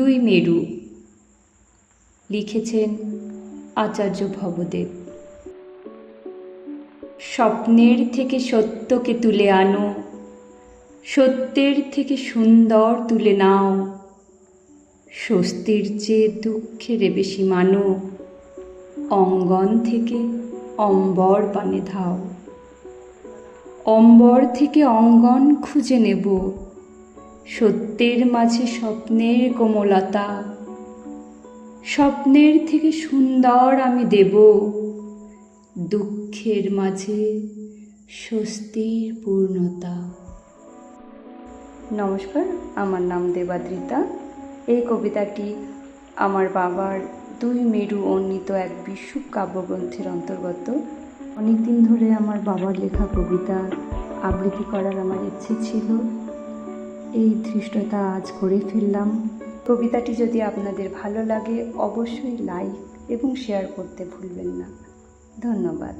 দুই মেরু লিখেছেন আচার্য ভবদেব। স্বপ্নের থেকে সত্যকে তুলে আনো, সত্যের থেকে সুন্দর তুলে নাও, স্বস্তির চেয়ে দুঃখের বেশি মানো, অঙ্গন থেকে অম্বর পানে ধাও। অম্বর থেকে অঙ্গন খুঁজে নেব। সত্যের মাঝে স্বপ্নের কোমলতা। স্বপ্নের থেকে সুন্দর আমি দেব। দুঃখের মাঝে স্বস্তির পূর্ণতা। নমস্কার, আমার নাম দেবাদ্রিতা। এই কবিতাটি আমার বাবার দুই মেরু অন্বিত এক বিশ্ব কাব্যগ্রন্থের অন্তর্গত। অনেক দিন ধরে আমার বাবার লেখা কবিতা আবৃত্তি করার আমার ইচ্ছে ছিল। এই ধৃষ্টতা আজ করে ফেললাম। কবিতাটি যদি আপনাদের ভালো লাগে, অবশ্যই লাইক এবং শেয়ার করতে ভুলবেন না। ধন্যবাদ।